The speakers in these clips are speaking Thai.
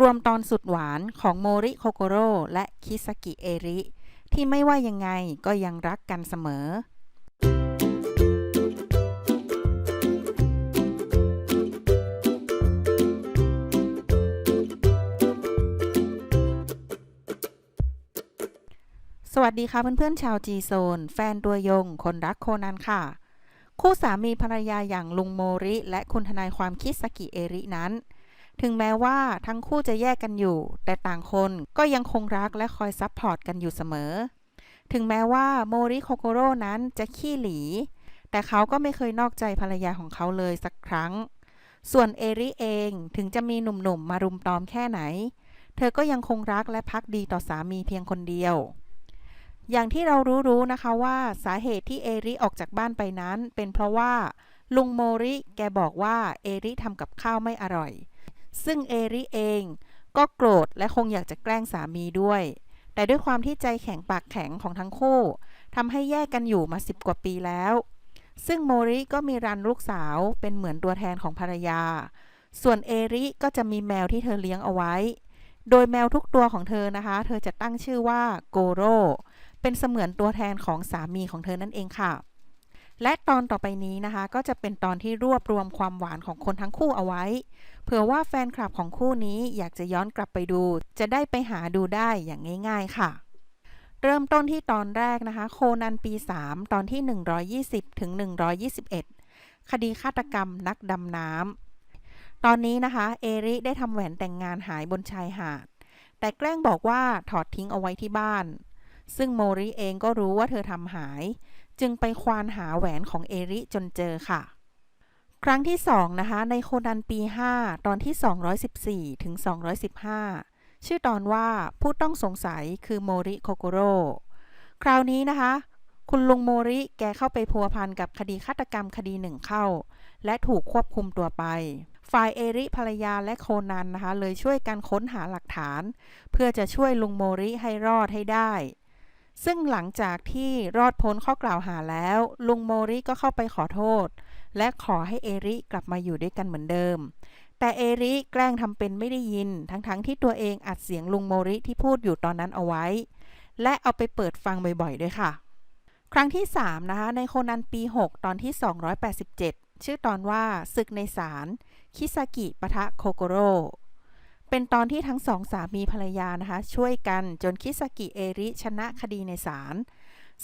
รวมตอนสุดหวานของโมริโคโกโร่และคิสกิเอริ ที่ไม่ว่ายังไงก็ยังรักกันเสมอ สวัสดีค่ะเพื่อนๆชาวจีโซน แฟนตัวยง คนรักโคนันค่ะคู่สามีภรรยาอย่างลุงโมริ และคุณทนายความคิสกิเอรินั้น ถึงแม้ว่าทั้งคู่จะแยกกันอยู่ แต่ต่างคนก็ยังคงรักและคอยซัพพอร์ตกันอยู่เสมอ ถึงแม้ว่าโมริโคโกโร่นั้นจะขี้หลี แต่เขาก็ไม่เคยนอกใจภรรยาของเขาเลยสักครั้ง ส่วนเอริเองถึงจะมีหนุ่มๆมารุมตอมแค่ไหน เธอก็ยังคงรักและพักดีต่อสามีเพียงคนเดียวอย่างที่เรารู้ๆนะคะว่าสาเหตุที่เอริออกจากบ้านไปนั้น เป็นเพราะว่า ลุงโมริแกบอกว่าเอริทำกับข้าวไม่อร่อย ซึ่งเอริเองก็โกรธและคงอยากจะแกล้งสามีด้วย แต่ด้วยความที่ใจแข็งปากแข็งของทั้งคู่ทำให้แยกกันอยู่มาสิบกว่าปีแล้ว ซึ่งโมริก็มีรันลูกสาวเป็นเหมือนตัวแทนของภรรยา ส่วนเอริก็จะมีแมวที่เธอเลี้ยงเอาไว้ โดยแมวทุกตัวของเธอนะคะ เธอจะตั้งชื่อว่าโกโรเป็นเสมือนตัวแทนของสามีของเธอนั่นเองค่ะ และตอนต่อไปนี้นะคะ ก็จะเป็นตอนที่รวบรวมความหวานของคนทั้งคู่เอาไว้ เผื่อว่าแฟนคลับของคู่นี้อยากจะย้อนกลับไปดู จะได้ไปหาดูได้อย่างง่าย ๆ ค่ะ เริ่มต้นที่ตอนแรกนะคะ โคนันปี 3 ตอนที่ 120 ถึง 121 คดีฆาตกรรมนักดำน้ำตอนนี้นะคะ เอริได้ทำแหวนแต่งงานหายบนชายหาด แต่แกล้งบอกว่าถอดทิ้งเอาไว้ที่บ้าน ซึ่งโมริเองก็รู้ว่าเธอทำหาย จึงไปควานหาแหวนของเอริจนเจอค่ะ ครั้งที่สองนะคะ ในโคนันปี 5 ตอนที่ 214 ถึง 215 ชื่อตอนว่าผู้ต้องสงสัยคือโมริโคโกโร่คราวนี้นะคะ คุณลุงโมริแกเข้าไปพัวพันกับคดีฆาตกรรมคดีหนึ่งเข้า และถูกควบคุมตัวไปฝ่ายเอริภรรยาและโคนันนะคะ เลยช่วยกันค้นหาหลักฐาน เพื่อจะช่วยลุงโมริให้รอดให้ได้ ซึ่งหลังจากที่รอดพ้นข้อกล่าวหาแล้ว ลุงโมริก็เข้าไปขอโทษ และขอให้เอริกลับมาอยู่ด้วยกันเหมือนเดิม แต่เอริแกล้งทำเป็นไม่ได้ยิน ทั้งๆทที่ตัวเองอัดเสียงลุงโมริที่พูดอยู่ตอนนั้นเอาไว้ และเอาไปเปิดฟังบ่อยๆด้วยค่ะ ครั้งที่ 3 นะคะ ในโคนันปี 6 ตอนที่ 287 ชื่อตอนว่าศึกในศาลคิซากิปะทะโคโกโร่ เป็นตอนที่ทั้งสองสามีภรรยานะคะ ช่วยกันจนคิซากิเอริชนะคดีในศาล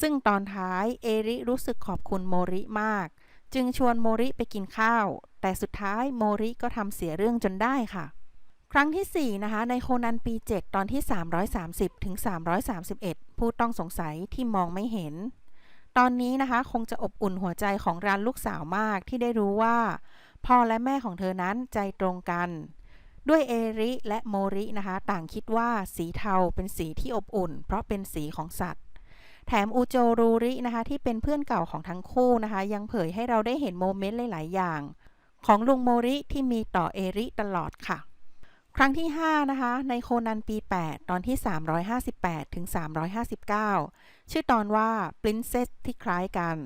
ซึ่งตอนท้ายเอริรู้สึกขอบคุณโมริมาก จึงชวนโมริไปกินข้าว แต่สุดท้ายโมริก็ทำเสียเรื่องจนได้ค่ะ ครั้งที่ 4 นะคะ ในโคนันปี 7 ตอนที่ 330 ถึง 331 ผู้ต้องสงสัยที่มองไม่เห็น ตอนนี้นะคะคงจะอบอุ่นหัวใจของรันลูกสาวมากที่ได้รู้ว่า พ่อและแม่ของเธอนั้นใจตรงกัน ด้วยเอริและโมรินะคะ ต่างคิดว่าสีเทาเป็นสีที่อบอุ่น เพราะเป็นสีของสัตว์ แถมอูโจรูรินะคะที่เป็นเพื่อนเก่าของทั้งคู่นะคะ ยังเผยให้เราได้เห็นโมเมนต์หลาย ๆ อย่าง ของลุงโมริที่มีต่อเอริตลอดค่ะ ครั้งที่ 5 นะคะ ในโคนันปี 8 ตอนที่ 358 ถึง 359 ชื่อตอนว่า Princess ที่คล้ายกัน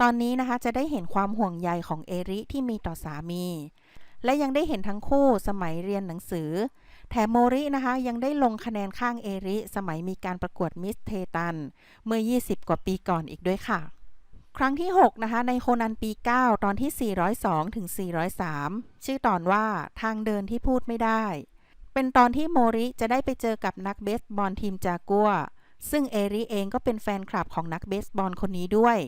ตอนนี้นะคะจะได้เห็นความห่วงใยของเอริที่มีต่อสามี และยังได้เห็นทั้งคู่สมัยเรียนหนังสือ แถมโมรินะคะยังได้ลงคะแนนข้างเอริ สมัยมีการประกวดมิสเทตัน เมื่อ 20 กว่าปีก่อนอีกด้วยค่ะ ครั้งที่ 6 นะคะ ในโคนันปี 9 ตอนที่ 402 ถึง 403 ชื่อตอนว่าทางเดินที่พูดไม่ได้ เป็นตอนที่โมริจะได้ไปเจอกับนักเบสบอลทีมจากัว ซึ่งเอริเองก็เป็นแฟนคลับของนักเบสบอลคนนี้ด้วย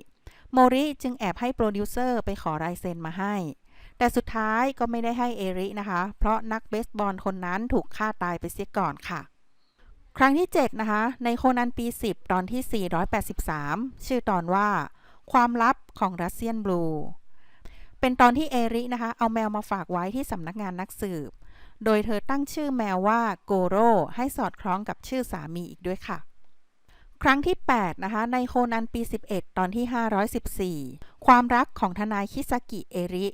โมริจึงแอบให้โปรดิวเซอร์ไปขอลายเซ็นมาให้ แต่สุดท้ายก็ไม่ได้ให้เอรินะคะ เพราะนักเบสบอลคนนั้นถูกฆ่าตายไปเสียก่อนค่ะ ครั้งที่ 7 นะคะ ในโคนันปี 10 ตอนที่ 483 ชื่อตอนว่า ความลับของรัสเซียนบลูเป็นตอนที่เอรินะคะ เอาแมวมาฝากไว้ที่สำนักงานนักสืบ โดยเธอตั้งชื่อแมวว่าโกโรให้สอดคล้องกับชื่อสามีอีกด้วยค่ะครั้งที่ 8 นะคะ ในโคนันปี 11 ตอนที่ 514 ความรักของทนายคิซากิเอริ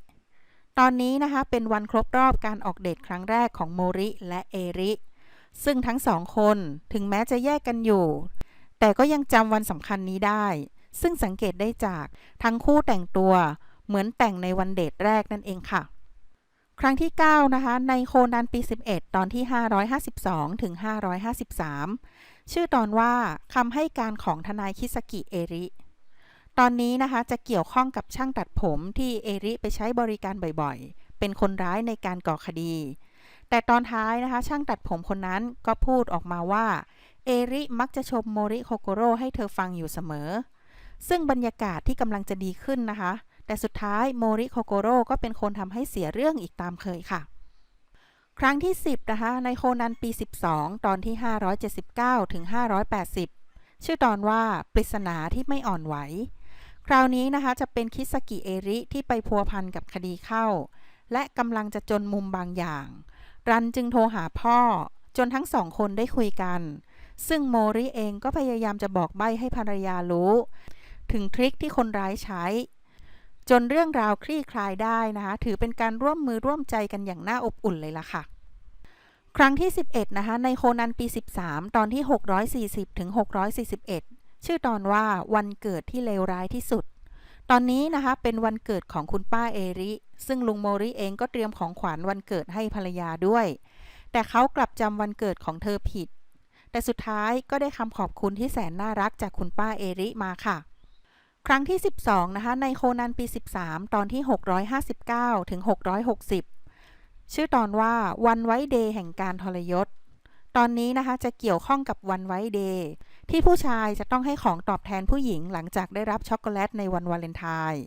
ตอนนี้นะคะเป็นวันครบรอบการออกเดทครั้งแรกของโมริและเอริ ซึ่งทั้งสองคนถึงแม้จะแยกกันอยู่ แต่ก็ยังจำวันสำคัญนี้ได้ ซึ่งสังเกตได้จากทั้งคู่แต่งตัวเหมือนแต่งในวันเดทแรกนั่นเองค่ะ ครั้งที่ 9 นะคะ ในโคนันปี 11 ตอนที่ 552 ถึง 553 ชื่อตอนว่าคำให้การของทนายคิสกิเอริ ตอนนี้นะคะจะเกี่ยวข้องกับช่างตัดผมที่เอริไปใช้บริการบ่อยๆ เป็นคนร้ายในการก่อคดี แต่ตอนท้ายนะคะ ช่างตัดผมคนนั้นก็พูดออกมาว่า เอริมักจะชมโมริโคโกโร่ให้เธอฟังอยู่เสมอ ซึ่งบรรยากาศที่กำลังจะดีขึ้นนะคะ แต่สุดท้ายโมริโคโกโร่ก็เป็นคนทำให้เสียเรื่องอีกตามเคยค่ะครั้งที่ 10 นะคะ ในโคนันปี 12 ตอนที่ 579 ถึง 580 ชื่อตอนว่า ปริศนาที่ไม่อ่อนไหว คราวนี้นะคะจะเป็นคิสกิเอริที่ไปพัวพันกับคดีเข้า และกำลังจะจนมุมบางอย่าง รันจึงโทรหาพ่อ จนทั้งสองคนได้คุยกัน ซึ่งโมริเองก็พยายามจะบอกใบ้ให้ภรรยารู้ ถึงทริคที่คนร้ายใช้ จนเรื่องราวคลี่คลายได้นะคะถือเป็นการร่วมมือร่วมใจกันอย่างน่าอบอุ่นเลยล่ะค่ะครั้งที่ 11 นะคะ ในโคนันปี 13 ตอนที่ 640 ถึง 641 ชื่อตอนว่าวันเกิดที่เลวร้ายที่สุด ตอนนี้นะคะเป็นวันเกิดของคุณป้าเอริ ซึ่งลุงโมริเองก็เตรียมของขวัญวันเกิดให้ภรรยาด้วย แต่เขากลับจำวันเกิดของเธอผิด แต่สุดท้ายก็ได้คำขอบคุณที่แสนน่ารักจากคุณป้าเอริมาค่ะ ครั้งที่ 12 นะคะ ในโคนันปี 13 ตอนที่ 659 ถึง 660 ชื่อตอนว่าวันไว้เดย์แห่งการทรยศ ตอนนี้นะคะจะเกี่ยวข้องกับวันไว้เดย์ ที่ผู้ชายจะต้องให้ของตอบแทนผู้หญิงหลังจากได้รับช็อกโกแลตในวันวาเลนไทน์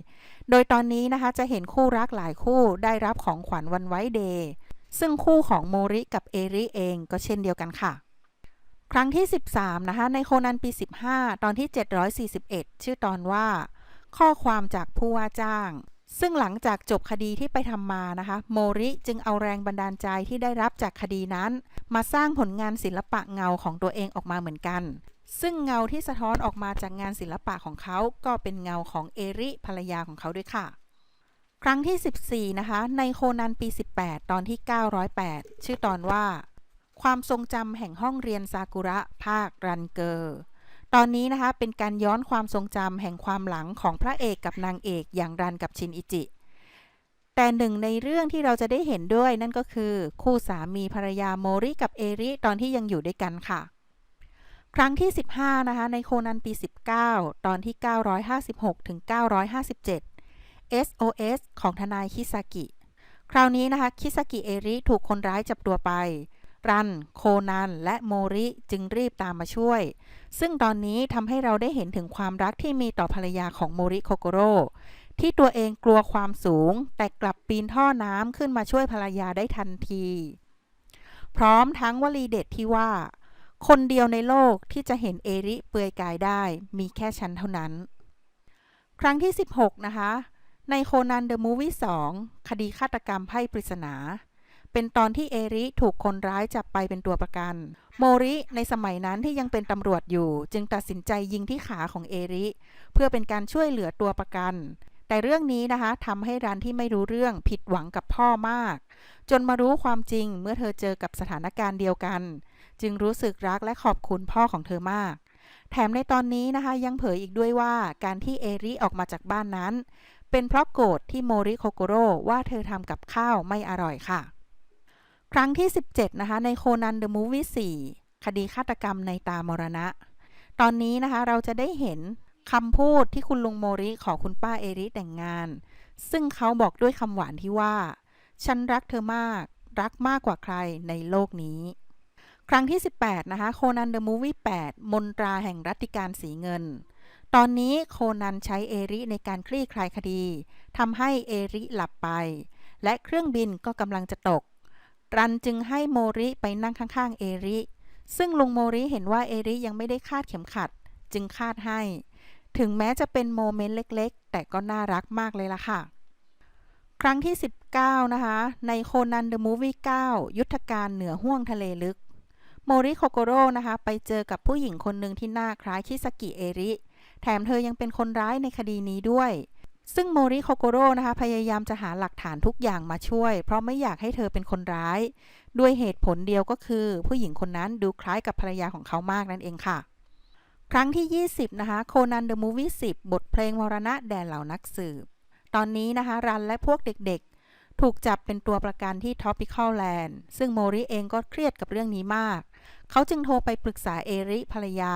โดยตอนนี้นะคะจะเห็นคู่รักหลายคู่ได้รับของขวัญวันไว้เดย์ซึ่งคู่ของโมริกับเอริเองก็เช่นเดียวกันค่ะ ครั้งที่ 13 นะคะ ในโคนันปี 15 ตอนที่ 741 ชื่อตอนว่า ข้อความจากผู้ว่าจ้าง ซึ่งหลังจากจบคดีที่ไปทำมานะคะ โมริจึงเอาแรงบันดาลใจที่ได้รับจากคดีนั้น มาสร้างผลงานศิลปะเงาของตัวเองออกมาเหมือนกัน ซึ่งเงาที่สะท้อนออกมาจากงานศิลปะของเขาก็เป็นเงาของเอริภรรยาของเขาด้วยค่ะ ครั้งที่ 14 นะคะ ในโคนันปี 18 ตอนที่ 908 ชื่อตอนว่า ความทรงจำแห่งห้องเรียนซากุระภาครันเกอร์ตอนนี้นะคะเป็นการย้อนความทรงจำแห่งความหลังของพระเอกกับนางเอกอย่างรันกับชินอิจิ แต่หนึ่งในเรื่องที่เราจะได้เห็นด้วยนั่นก็คือ คู่สามีภรรยาโมริกับเอริตอนที่ยังอยู่ด้วยกันค่ะ ครั้งที่ 15 นะคะ ในโคนันปี 19 ตอนที่ 956 ถึง 957 SOS ของทนายคิซากิ คราวนี้นะคะ คิซากิเอริถูกคนร้ายจับตัวไป รัน โคนัน และโมริจึงรีบตามมาช่วย ซึ่งตอนนี้ทำให้เราได้เห็นถึงความรักที่มีต่อภรรยาของโมริโคโกโร่ที่ตัวเองกลัวความสูง แต่กลับปีนท่อน้ำขึ้นมาช่วยภรรยาได้ทันที พร้อมทั้งวลีเด็ดที่ว่า คนเดียวในโลกที่จะเห็นเอริเปลือยกายได้มีแค่ฉันเท่านั้น ครั้งที่ 16 นะคะ ในโคนันเดอะมูวี่2คดีฆาตกรรมไพ่ปริศนา เป็นตอนที่เอริถูกคนร้ายจับไปเป็นตัวประกัน โมริในสมัยนั้นที่ยังเป็นตำรวจอยู่ จึงตัดสินใจยิงที่ขาของเอริ เพื่อเป็นการช่วยเหลือตัวประกัน แต่เรื่องนี้นะคะทำให้รันที่ไม่รู้เรื่องผิดหวังกับพ่อมาก จนมารู้ความจริงเมื่อเธอเจอกับสถานการณ์เดียวกัน จึงรู้สึกรักและขอบคุณพ่อของเธอมาก แถมในตอนนี้นะคะยังเผยอีกด้วยว่าการที่เอริออกมาจากบ้านนั้น เป็นเพราะโกรธที่โมริโคโกโร่ว่าเธอทำกับข้าวไม่อร่อยค่ะ ครั้งที่ 17 นะคะในโคนันเดอะมูฟวี่4คดีฆาตกรรมในตามรณะ ตอนนี้นะคะเราจะได้เห็นคำพูดที่คุณลุงโมริขอคุณป้าเอริแต่งงาน ซึ่งเขาบอกด้วยคำหวานที่ว่า ฉันรักเธอมาก รักมากกว่าใครในโลกนี้ ครั้งที่ 18 นะคะโคนันเดอะมูฟวี่8มนตราแห่งรัตติการสีเงิน ตอนนี้โคนันใช้เอริในการคลี่คลายคดีทำให้เอริหลับไป และเครื่องบินก็กำลังจะตก รันจึงให้โมริไปนั่งข้างๆเอริ ซึ่งลุงโมริเห็นว่าเอริยังไม่ได้คาดเข็มขัด จึงคาดให้ ถึงแม้จะเป็นโมเมนต์เล็กๆ แต่ก็น่ารักมากเลยล่ะค่ะครั้งที่ 19 นะคะ ในโคนันเดอะมูฟวี่9ยุทธการเหนือห้วงทะเลลึก โมริโคโกโร่นะคะไปเจอกับผู้หญิงคนหนึ่งที่หน้าคล้ายคิสกิเอริ แถมเธอยังเป็นคนร้ายในคดีนี้ด้วย ซึ่งโมริโคโกโร่นะคะพยายามจะหาหลักฐานทุกอย่างมาช่วย เพราะไม่อยากให้เธอเป็นคนร้าย ด้วยเหตุผลเดียวก็คือ ผู้หญิงคนนั้นดูคล้ายกับภรรยาของเขามากนั่นเองค่ะ ครั้งที่ 20 นะคะโคนันเดอะมูฟวี่10บทเพลงมรณะแด่เหล่านักสืบ ตอนนี้นะคะรันและพวกเด็กๆ ถูกจับเป็นตัวประกันที่ Tropical Land ซึ่งโมริเองก็เครียดกับเรื่องนี้มาก เขาจึงโทรไปปรึกษาเอริภรรยา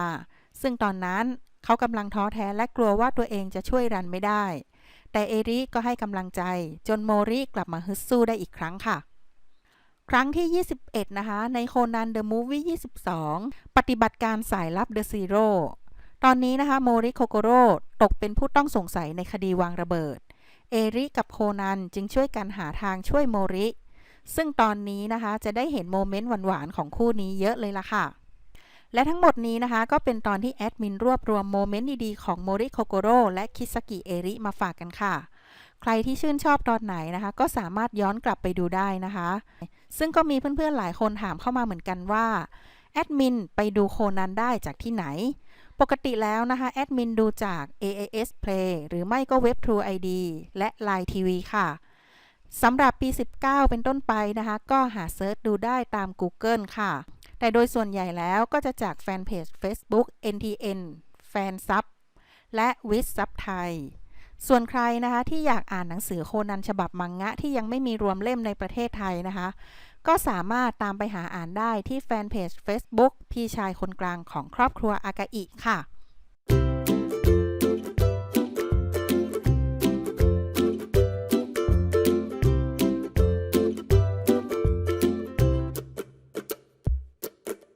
ซึ่งตอนนั้นเขากำลังท้อแท้และกลัวว่าตัวเองจะช่วยรันไม่ได้ แต่เอริก็ให้กำลังใจ จนโมริกลับมาฮึดสู้ได้อีกครั้งค่ะ ครั้งที่ 21 นะคะ ในโคนันเดอะมูฟวี่22 ปฏิบัติการสายลับเดอะซีโร่ตอนนี้นะคะโมริโคโกโร่ตกเป็นผู้ต้องสงสัยในคดีวางระเบิด เอริกับโคนันจึงช่วยกันหาทางช่วยโมริ ซึ่งตอนนี้นะคะจะได้เห็นโมเมนต์หวานๆของคู่นี้เยอะเลยล่ะค่ะ และทั้งหมดนี้นะคะ ก็เป็นตอนที่แอดมินรวบรวมโมเมนต์ดีๆของโมริโคโกโร่และคิสกิเอริมาฝากกันค่ะ ใครที่ชื่นชอบตอนไหนนะคะ ก็สามารถย้อนกลับไปดูได้นะคะ ซึ่งก็มีเพื่อนๆหลายคนถามเข้ามาเหมือนกันว่าแอดมินไปดูโคนันได้จากที่ไหนปกติแล้วนะคะแอดมินดูจาก AAS Play หรือไม่ก็เว็บ True ID และ Line TV ค่ะ สำหรับปี 19 เป็นต้นไปนะคะ ก็หาเซิร์ชดูได้ตาม Google ค่ะ แต่โดยส่วนใหญ่แล้วก็จะจากแฟนเพจ Facebook NTN แฟนซับและวิสซับไทย ส่วนใครนะคะที่อยากอ่านหนังสือโคนันฉบับมังงะที่ยังไม่มีรวมเล่มในประเทศไทยนะคะ ก็สามารถตามไปหาอ่านได้ที่แฟนเพจ Facebook พี่ชายคนกลางของครอบครัวอากาอิค่ะ